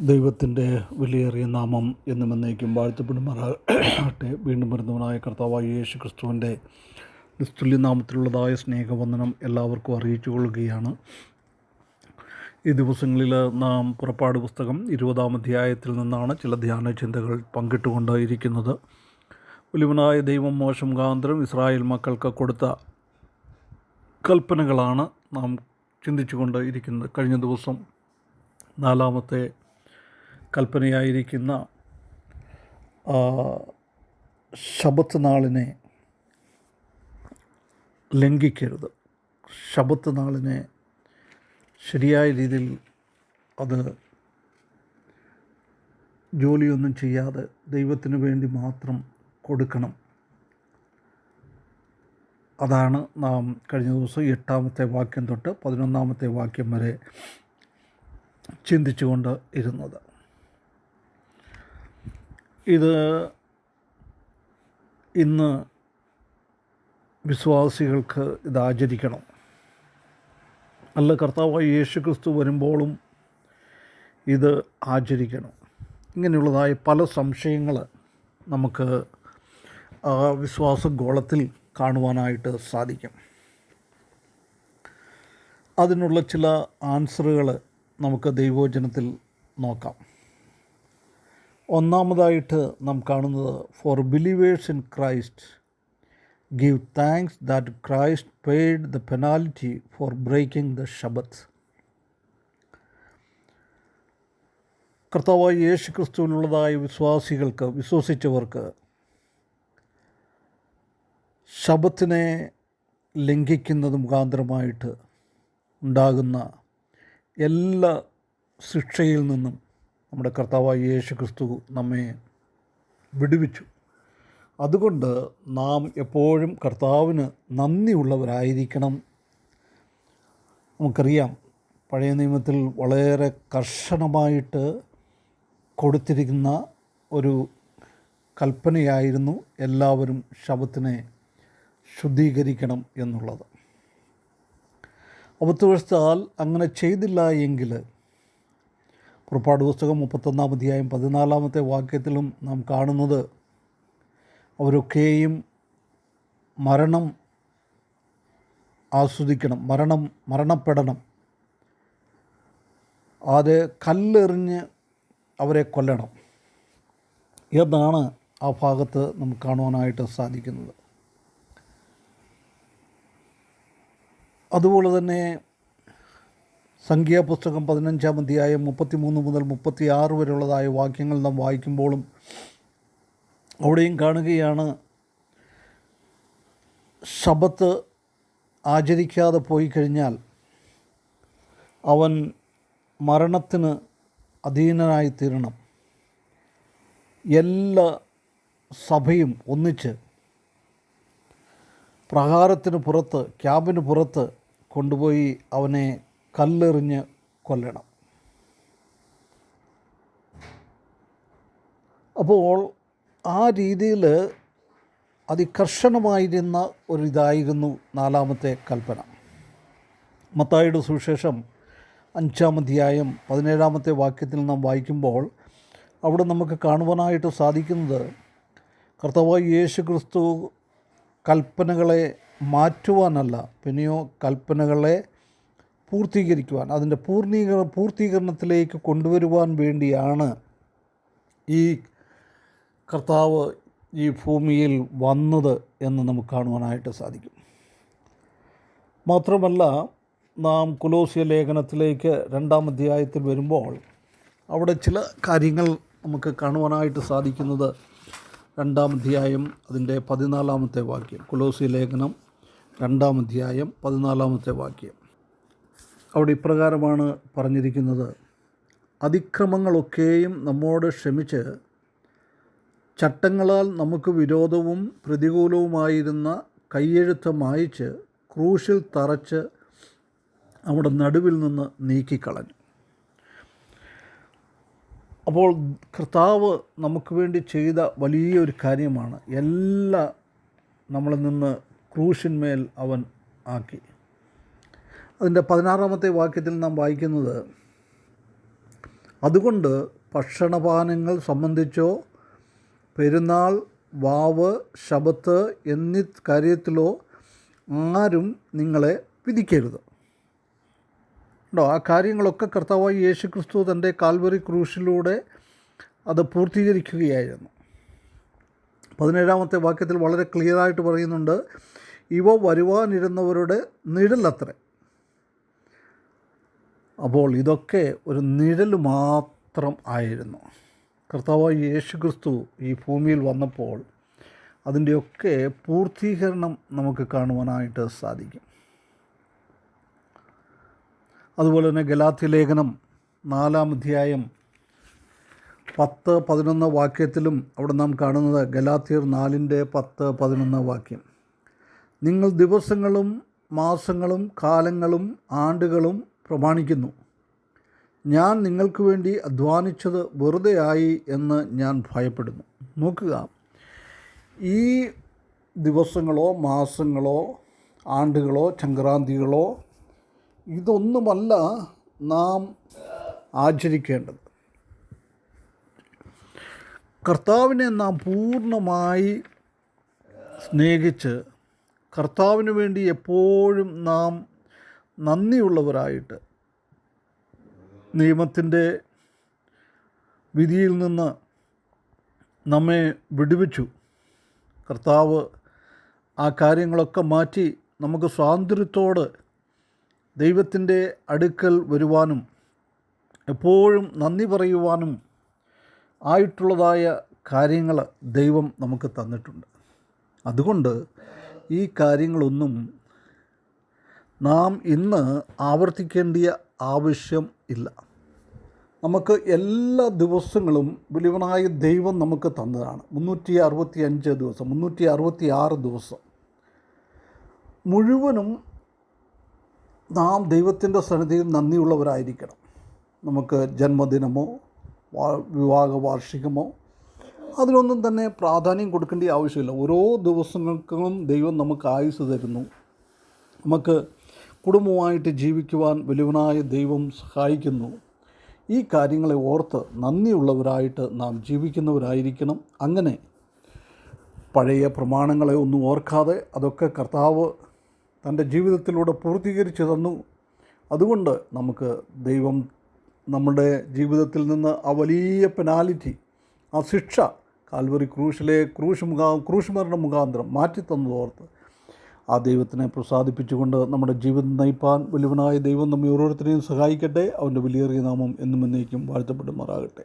ദൈവത്തിന്റെ വിലയേറിയ നാമം എന്നും എന്നേക്കും വാഴ്ത്തപ്പെടുമാറാകട്ടെ. വീണ്ടും വരുന്നവനായ കർത്താവായ യേശു ക്രിസ്തുവിന്റെ നിസ്തുല്യ നാമത്തിലുള്ളതായ സ്നേഹവന്ദനം എല്ലാവർക്കും അറിയിച്ചു കൊള്ളുകയാണ്. ഈ ദിവസങ്ങളിൽ നാം പുറപ്പാട് പുസ്തകം ഇരുപതാം അധ്യായത്തിൽ നിന്നാണ് ചില ധ്യാന ചിന്തകൾ പങ്കിട്ടുകൊണ്ടിരിക്കുന്നത്. ഇരിക്കുന്നത് ദൈവം മോശം മുഖാന്തരം ഇസ്രായേൽ മക്കൾക്ക് കൊടുത്ത കൽപ്പനകളാണ് നാം ചിന്തിച്ചുകൊണ്ട് ഇരിക്കുന്നത് കഴിഞ്ഞ ദിവസം നാലാമത്തെ കൽപ്പനയായിരിക്കുന്ന ശബത്ത് നാളിനെ ലംഘിക്കരുത്. ശബത്ത് നാളിനെ ശരിയായ രീതിയിൽ അത് ജോലിയൊന്നും ചെയ്യാതെ ദൈവത്തിന് വേണ്ടി മാത്രം കൊടുക്കണം. അതാണ് നാം കഴിഞ്ഞ ദിവസം എട്ടാമത്തെ വാക്യം തൊട്ട് പതിനൊന്നാമത്തെ വാക്യം വരെ ചിന്തിച്ചുകൊണ്ട് ഇരുന്നത്. ഇത് ഇന്ന് വിശ്വാസികൾക്ക് ഇത് ആചരിക്കണം. അല്ല കർത്താവായി യേശു ക്രിസ്തു വരുമ്പോഴും ഇത് ആചരിക്കണം. ഇങ്ങനെയുള്ളതായ പല സംശയങ്ങൾ നമുക്ക് വിശ്വാസ ഗോളത്തിൽ കാണുവാനായിട്ട് സാധിക്കും. അതിനുള്ള ചില ആൻസറുകൾ നമുക്ക് ദൈവോചനത്തിൽ നോക്കാം. ഒന്നാമതായിട്ട് നാം കാണുന്നത് for believers in Christ give thanks that Christ paid the penalty for breaking the Sabbath കർത്താവായ യേശു ക്രിസ്തുവിനുള്ളതായ വിശ്വാസികൾക്ക് വിശ്വസിച്ചവർക്ക് ശബത്തിനെ ലംഘിക്കുന്നത് മുഖാന്തരമായിട്ട് ഉണ്ടാകുന്ന എല്ലാ ശിക്ഷയിൽ നിന്നും നമ്മുടെ കർത്താവായ യേശു ക്രിസ്തു നമ്മെ വിടുവിച്ചു. അതുകൊണ്ട് നാം എപ്പോഴും കർത്താവിന് നന്ദിയുള്ളവരായിരിക്കണം. നമുക്കറിയാം പഴയ നിയമത്തിൽ വളരെ കർശനമായിട്ട് കൊടുത്തിരിക്കുന്ന ഒരു കൽപ്പനയായിരുന്നു എല്ലാവരും ശബത്തിനെ ശുദ്ധീകരിക്കണം എന്നുള്ളത്. അബദ്ധവശത്താൽ അങ്ങനെ ചെയ്തില്ല എങ്കിൽ പുറപ്പാട് പുസ്തകം മുപ്പത്തൊന്നാം അധ്യായം പതിനാലാമത്തെ വാക്യത്തിലും നാം കാണുന്നത് അവരൊക്കെയും മരണം ആസ്വദിക്കണം മരണം മരണപ്പെടണം. അത് കല്ലെറിഞ്ഞ് അവരെ കൊല്ലണം. എന്നാണ് ആ ഭാഗത്ത് നമുക്ക് കാണുവാനായിട്ട് സാധിക്കുന്നത്. അതുപോലെ തന്നെ സംഖ്യാപുസ്തകം പതിനഞ്ചാം അധ്യായം മുപ്പത്തിമൂന്ന് മുതൽ മുപ്പത്തി ആറ് വരെയുള്ളതായ വാക്യങ്ങൾ നാം വായിക്കുമ്പോഴും അവിടെയും കാണുകയാണ് ശബത്ത് ആചരിക്കാതെ പോയി കഴിഞ്ഞാൽ അവൻ മരണത്തിന് അധീനനായി തീരണം. എല്ലാ സഭയും ഒന്നിച്ച് പ്രഹാരത്തിന് പുറത്ത് ക്യാമ്പിന് പുറത്ത് കൊണ്ടുപോയി അവനെ കല്ലെറിഞ്ഞ് കൊല്ലണം. അപ്പോൾ ആ രീതിയിൽ അതികർഷണമായിരുന്ന ഒരിതായിരുന്നു നാലാമത്തെ കൽപ്പന. മത്തായിയുടെ സുവിശേഷം അഞ്ചാം അധ്യായം പതിനേഴാമത്തെ വാക്യത്തിൽ നാം വായിക്കുമ്പോൾ അവിടെ നമുക്ക് കാണുവാനായിട്ട് സാധിക്കുന്നത് കർത്താവായ യേശു ക്രിസ്തു കൽപ്പനകളെ മാറ്റുവാനല്ല പിന്നെയോ കൽപ്പനകളെ പൂർത്തീകരിക്കുവാൻ അതിന്റെ പൂർണീകര പൂർത്തീകരണത്തിലേക്ക് കൊണ്ടുവരുവാൻ വേണ്ടിയാണ് ഈ കർത്താവ് ഈ ഭൂമിയിൽ വന്നത് എന്ന് നമുക്ക് കാണുവാനായിട്ട് സാധിക്കും. മാത്രമല്ല നാം കുലോസിയ ലേഖനത്തിലേക്ക് രണ്ടാം അധ്യായത്തിൽ വരുമ്പോൾ അവിടെ ചില കാര്യങ്ങൾ നമുക്ക് കാണുവാനായിട്ട് സാധിക്കുന്നത് രണ്ടാം അധ്യായം അതിന്റെ പതിനാലാമത്തെ വാക്യം. കുലോസിയ ലേഖനം രണ്ടാം അധ്യായം പതിനാലാമത്തെ വാക്യം. അവിടെ ഇപ്രകാരമാണ് പറഞ്ഞിരിക്കുന്നത്. അതിക്രമങ്ങളൊക്കെയും നമ്മോട് ക്ഷമിച്ച് ചട്ടങ്ങളാൽ നമുക്ക് വിരോധവും പ്രതികൂലവുമായിരുന്ന കയ്യെഴുത്ത് മായിച്ച് ക്രൂശിൽ തറച്ച് നമ്മുടെ നടുവിൽ നിന്ന് നീക്കിക്കളഞ്ഞു. അപ്പോൾ കർത്താവ് നമുക്ക് വേണ്ടി ചെയ്ത വലിയൊരു കാര്യമാണ്. എല്ലാ നമ്മളിൽ നിന്ന് ക്രൂശിന്മേൽ അവൻ ആക്കി. അതിന്റെ പതിനാറാമത്തെ വാക്യത്തിൽ നാം വായിക്കുന്നത് അതുകൊണ്ട് ഭക്ഷണപാനങ്ങൾ സംബന്ധിച്ചോ പെരുന്നാൾ വാവ് ശബത്ത് എന്നീ കാര്യത്തിലോ ആരും നിങ്ങളെ വിധിക്കരുത്. ഉണ്ടോ ആ കാര്യങ്ങളൊക്കെ കർത്താവായി യേശു ക്രിസ്തു തന്റെ കാൽവറി ക്രൂശിലൂടെ അത് പൂർത്തീകരിക്കുകയായിരുന്നു. പതിനേഴാമത്തെ വാക്യത്തിൽ വളരെ ക്ലിയറായിട്ട് പറയുന്നുണ്ട് ഇവ വരുവാനിരുന്നവരുടെ നിഴലത്രേ. അപ്പോൾ ഇതൊക്കെ ഒരു നിഴൽ മാത്രം ആയിരുന്നു. കർത്താവായി യേശു ക്രിസ്തു ഈ ഭൂമിയിൽ വന്നപ്പോൾ അതിന്റെയൊക്കെ പൂർത്തീകരണം നമുക്ക് കാണുവാനായിട്ട് സാധിക്കും. അതുപോലെ തന്നെ ഗലാത്തി ലേഖനം നാലാം അധ്യായം പത്ത് പതിനൊന്ന് വാക്യത്തിലും അവിടെ നാം കാണുന്നത് ഗലാത്തിയർ നാലിന്റെ പത്ത് പതിനൊന്ന് വാക്യം. നിങ്ങൾ ദിവസങ്ങളും മാസങ്ങളും കാലങ്ങളും ആണ്ടുകളും പ്രമാണിക്കുന്നു. ഞാൻ നിങ്ങൾക്ക് വേണ്ടി അധ്വാനിച്ചത് വെറുതെയായി എന്ന് ഞാൻ ഭയപ്പെടുന്നു. നോക്കുക. ഈ ദിവസങ്ങളോ മാസങ്ങളോ ആണ്ടുകളോ സംക്രാന്തികളോ ഇതൊന്നുമല്ല നാം ആചരിക്കേണ്ടത്. കർത്താവിനെ നാം പൂർണമായി സ്നേഹിച്ച് കർത്താവിന് വേണ്ടി എപ്പോഴും നാം നന്ദിയുള്ളവരായിട്ട് നിയമത്തിന്റെ വിധിയിൽ നിന്ന് നമ്മെ വിടുവിച്ചു. കർത്താവ് ആ കാര്യങ്ങളൊക്കെ മാറ്റി നമുക്ക് സ്വാതന്ത്ര്യത്തോട് ദൈവത്തിന്റെ അടുക്കൽ വരുവാനും എപ്പോഴും നന്ദി പറയുവാനും ആയിട്ടുള്ളതായ കാര്യങ്ങൾ ദൈവം നമുക്ക് തന്നിട്ടുണ്ട്. അതുകൊണ്ട് ഈ കാര്യങ്ങളൊന്നും നാം ഇന്ന് ആവർത്തിക്കേണ്ടിയ ആവശ്യം ഇല്ല. നമുക്ക് എല്ലാ ദിവസങ്ങളും വലിയവനായ ദൈവം നമുക്ക് തന്നതാണ്. മുന്നൂറ്റി അറുപത്തി അഞ്ച് ദിവസം മുന്നൂറ്റി അറുപത്തി ആറ് ദിവസം. മുഴുവനും നാം ദൈവത്തിന്റെ സന്നിധിയിൽ നന്ദിയുള്ളവരായിരിക്കണം. നമുക്ക് ജന്മദിനമോ വിവാഹ വാർഷികമോ അതിനൊന്നും തന്നെ പ്രാധാന്യം കൊടുക്കേണ്ട ആവശ്യമില്ല. ഓരോ ദിവസങ്ങൾക്കും ദൈവം നമുക്ക് ആയുസ് തരുന്നു. നമുക്ക് കുടുംബമായിട്ട് ജീവിക്കുവാൻ വലുവനായ ദൈവം സഹായിക്കുന്നു. ഈ കാര്യങ്ങളെ ഓർത്ത് നന്ദിയുള്ളവരായിട്ട് നാം ജീവിക്കുന്നവരായിരിക്കണം. അങ്ങനെ പഴയ പ്രമാണങ്ങളെ ഒന്നും ഓർക്കാതെ അതൊക്കെ കർത്താവ് തന്റെ ജീവിതത്തിലൂടെ പൂർത്തീകരിച്ചു തന്നു. അതുകൊണ്ട് നമുക്ക് ദൈവം നമ്മുടെ ജീവിതത്തിൽ നിന്ന് ആ വലിയ പെനാലിറ്റി ആ ശിക്ഷ കാൽവറി ക്രൂശിലെ ക്രൂശ് മുഖാ ക്രൂശ് മരണ മുഖാന്തരം മാറ്റിത്തന്നതോർത്ത് ആ ദൈവത്തിനെ പ്രസാദിപ്പിച്ചുകൊണ്ട് നമ്മുടെ ജീവിതം നയിപ്പാൻ വലുവനായ ദൈവം നമ്മെ ഓരോരുത്തരെയും സഹായിക്കട്ടെ. അവന്റെ വലിയേറിയ നാമം എന്നും എന്നേക്കും വാഴ്ത്തപ്പെടുമാറാകട്ടെ.